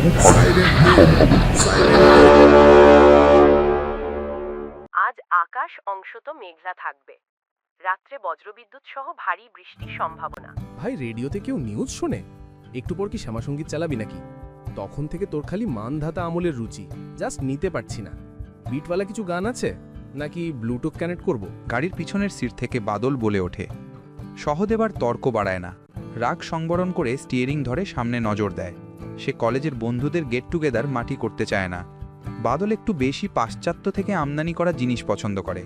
আজ আকাশ অংশত মেঘলা থাকবে। রাত্রে বজ্রবিদ্যুৎ সহ ভারী বৃষ্টির সম্ভাবনা। ভাই রেডিওতে কেউ নিউজ শোনে? একটু পর কি শ্যামাসঙ্গীত চালাবি নাকি? তখন থেকে তোর খালি মানধাতা আমলের রুচি। জাস্ট নিতে পারছি না। বিটওয়ালা কিছু গান আছে? নাকি ব্লুটুথ কানেক্ট করব? গাড়ির পিছনের সিট থেকে বাদল বলে ওঠে। সহদেবার তর্ক বাড়ায় না। রাগ সংবরণ করে স্টিয়ারিং ধরে সামনে নজর দেয়। সে কলেজের বন্ধুদের গেট টুগেদার মাটি করতে চায় না। বাদল একটু বেশি পাশ্চাত্য থেকে আমদানি করা জিনিস পছন্দ করে।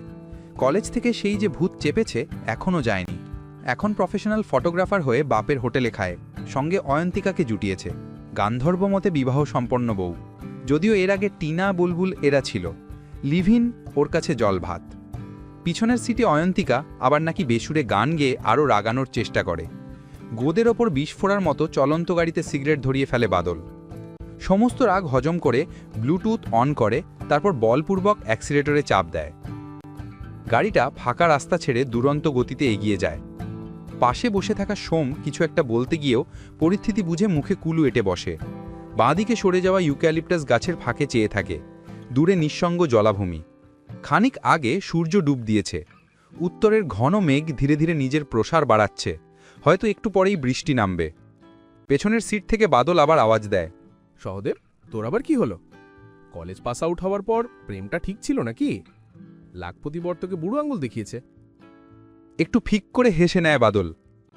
কলেজ থেকে সেই যে ভূত চেপেছে, এখনও যায়নি। এখন প্রফেশনাল ফটোগ্রাফার হয়ে বাপের হোটেলে খায়, সঙ্গে অয়ন্তিকাকে জুটিয়েছে। গান্ধর্ব মতে বিবাহ সম্পন্ন বউ। যদিও এর আগে টিনা বুলবুল এরা ছিল। লিভিন, ওর কাছে জল ভাত। পিছনের সিটে অয়ন্তিকা আবার নাকি বেসুরে গান গেয়ে আরও রাগানোর চেষ্টা করে। গোদের ওপর বিষ ফোড়ার মতো চলন্ত গাড়িতে সিগারেট ধরিয়ে ফেলে বাদল। সমস্ত রাগ হজম করে ব্লুটুথ অন করে, তারপর বলপূর্বক অ্যাক্সিলেটরে চাপ দেয়। গাড়িটা ফাঁকা রাস্তা ছেড়ে দুরন্ত গতিতে এগিয়ে যায়। পাশে বসে থাকা সোম কিছু একটা বলতে গিয়েও পরিস্থিতি বুঝে মুখে কুলু এঁটে বসে। বাঁদিকে সরে যাওয়া ইউক্যালিপটাস গাছের ফাঁকে চেয়ে থাকে, দূরে নিঃসঙ্গ জলাভূমি। খানিক আগে সূর্য ডুব দিয়েছে। উত্তরের ঘন মেঘ ধীরে ধীরে নিজের প্রসার বাড়াচ্ছে। হয়তো একটু পরেই বৃষ্টি নামবে। পেছনের সিট থেকে বাদল আবার আওয়াজ দেয় সহদেব তোর আবার কি হলো? কলেজ পাস আউট হওয়ার পর প্রেমটা ঠিক ছিল নাকি? লাখপতি বর তোকে বুড়ো আঙুল দেখিয়েছে। একটু ফিক করে হেসে নেয় বাদল।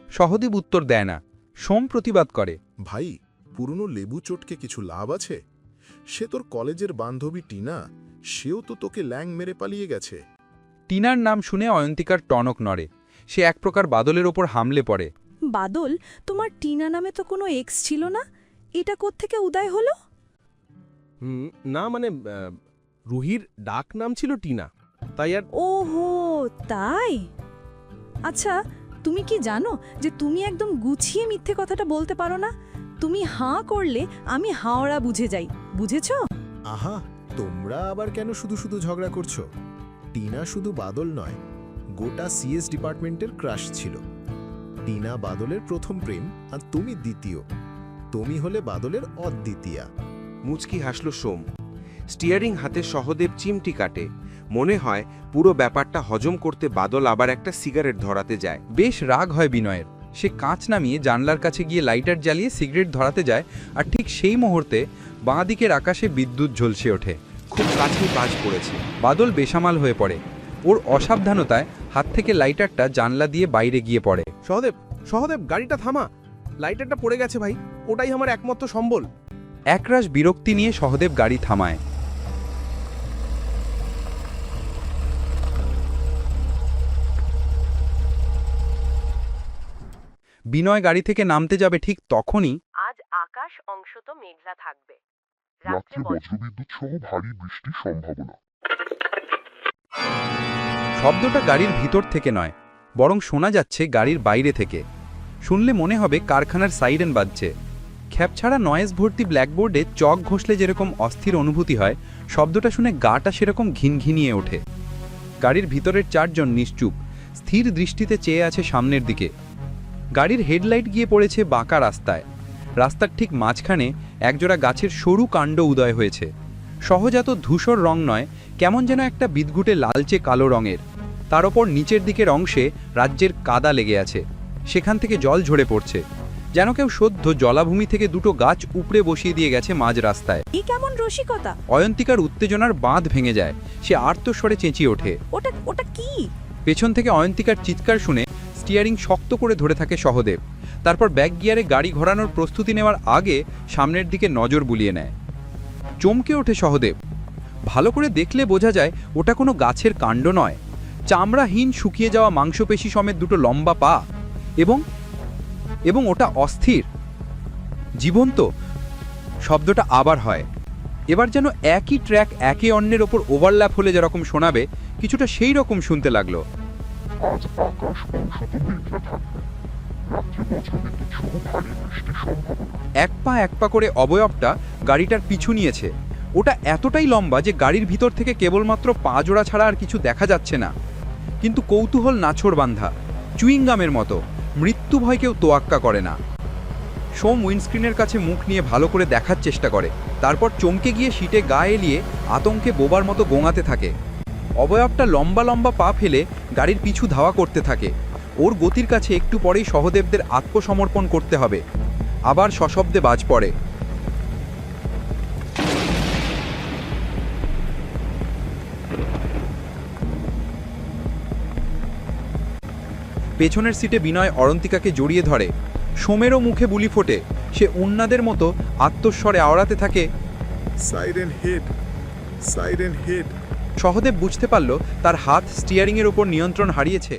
সহদেব উত্তর দেয় না সোম প্রতিবাদ করে ভাই পুরনো লেবু চটকে কিছু লাভ আছে? সে তোর কলেজের বান্ধবী টিনা সেও তো তোকে ল্যাং মেরে পালিয়ে গেছে। টিনার নাম শুনে অয়ন্তিকার টনক নড়ে। সে এক প্রকার বাদলের ওপর হামলে পড়ে। বাদল? তোমার টিনা নামে তো কোনো এক্স ছিল না? এটা কোত্থেকে উদয় হলো? হুম না মানে রুহির ডাক নাম ছিল টিনা। তাই আর ওহো তাই? আচ্ছা তুমি কি জানো যে তুমি একদম গুছিয়ে মিথ্যে কথাটা বলতে পারো না? তুমি হাঁ করলে আমি হাওড়া বুঝে যাই বুঝেছ? আহা তোমরা আবার কেন শুধু শুধু ঝগড়া করছ? টিনা শুধু বাদল নয় গোটা সিএস ডিপার্টমেন্টের ক্রাশ ছিল। টিনা বাদলের প্রথম প্রেম আর তুমি দ্বিতীয়। তুমি হলে বাদলের অদ্বিতীয়া। মুচকি হাসল সোম। স্টিয়ারিং হাতে সহদেব চিমটি কাটে। মনে হয় পুরো ব্যাপারটা হজম করতে বাদল আবার একটা সিগারেট ধরাতে যায়। বেশ রাগ হয় বিনয়ের। সে কাঁচ নামিয়ে জানলার কাছে গিয়ে লাইটার জ্বালিয়ে সিগারেট ধরাতে যায় আর ঠিক সেই মুহূর্তে বাঁ দিকের আকাশে বিদ্যুৎ ঝলসে ওঠে। খুব কাছে বাজ পড়েছে। বাদল বেসামাল হয়ে পড়ে। ওর অসাবধানতায় হাত থেকে লাইটারটা জানলা দিয়ে বাইরে গিয়ে পড়ে। সহদেব সহদেব গাড়িটা থামা। লাইটারটা পড়ে গেছে ভাই ওটাই আমার একমাত্র সম্বল। একরাশ বিরক্তি নিয়ে সহদেব গাড়ি থামায়। বিনয় গাড়ি থেকে নামতে যাবে ঠিক তখনই আজ আকাশ অংশত মেঘলা থাকবে। রাত্রে রাত্রে বজ্রবিদ্যুৎ সহ ভারী বৃষ্টির সম্ভাবনা। শব্দটা গাড়ির ভিতর থেকে নয়, বরং শোনা যাচ্ছে গাড়ির বাইরে থেকে। শুনলে মনে হবে কারখানার সাইরেন বাজছে। খ্যাপছাড়া নয়েজ ভর্তি ব্ল্যাকবোর্ডে চক ঘষলে যেরকম অস্থির অনুভূতি হয়, শব্দটা শুনে গাটা সেরকম ঘিনঘিনিয়ে ওঠে। গাড়ির ভিতরের চারজন নিশ্চুপ, স্থির দৃষ্টিতে চেয়ে আছে সামনের দিকে। গাড়ির হেডলাইট গিয়ে পড়েছে বাঁকা রাস্তায়। রাস্তার ঠিক মাঝখানে একজোড়া গাছের সরু কাণ্ড উদয় হয়েছে। সহজাত ধূসর রং নয় কেমন যেন একটা বিদঘুটে লালচে কালো রঙের। তার ওপর নিচের দিকের অংশে রাজ্যের কাদা লেগে আছে। সেখান থেকে জল ঝরে পড়ছে। যেন কেউ সদ্য জলাভূমি থেকে দুটো গাছ উপড়ে বসিয়ে দিয়ে গেছে মাঝ রাস্তায়। এই কেমন রসিকতা? অয়ন্তিকার উত্তেজনার বাঁধ ভেঙে যায়। সে আর্তস্বরে চেঁচিয়ে ওঠে। ওটা ওটা কি? পেছন থেকে অয়ন্তিকার চিৎকার শুনে স্টিয়ারিং শক্ত করে ধরে থাকে সহদেব। তারপর ব্যাক গিয়ারে গাড়ি ঘোরানোর প্রস্তুতি নেওয়ার আগে সামনের দিকে নজর বুলিয়ে নেয়। চমকে ওঠে সহদেব। ভালো করে দেখলে বোঝা যায় ওটা কোনো গাছের কাণ্ড নয়। চামড়াহীন শুকিয়ে যাওয়া মাংসপেশি সমেত দুটো লম্বা পা। এবং এবং ওটা অস্থির। জীবন্ত। শব্দটা আবার হয়। এবার যেন একই ট্র্যাক একে অন্যের ওপর ওভারল্যাপ হলে যেরকম শোনাবে, কিছুটা সেই রকম শুনতে লাগল। এক পা এক পা করে অবয়বটা গাড়িটার পিছু নিয়েছে। ওটা এতটাই লম্বা যে গাড়ির ভিতর থেকে কেবলমাত্র পা জোড়া ছাড়া আর কিছু দেখা যাচ্ছে না। কিন্তু কৌতূহল নাছোড় বান্ধা, চুইংগামের মতো, মৃত্যু ভয় কেউ তোয়াক্কা করে না। সোম উইন্ডস্ক্রিনের কাছে মুখ নিয়ে ভালো করে দেখার চেষ্টা করে, তারপর চমকে গিয়ে সিটে গা এলিয়ে আতঙ্কে বোবার মতো গোঙাতে থাকে। অবয়বটা লম্বা লম্বা পা ফেলে গাড়ির পিছু ধাওয়া করতে থাকে। ওর গতির কাছে একটু পরেই সহদেবদের আত্মসমর্পণ করতে হবে। আবার সশব্দে বাজ পড়ে। পেছনের সিটে বিনয় অরন্তিকাকে জড়িয়ে ধরে। সোমেরও মুখে বুলি ফোটে। সে উন্নাদের মতো আত্মস্বরে আওড়াতে থাকে siren head siren head. Sahadev বুঝতে পারল তার হাত স্টিয়ারিংয়ের ওপর নিয়ন্ত্রণ হারিয়েছে।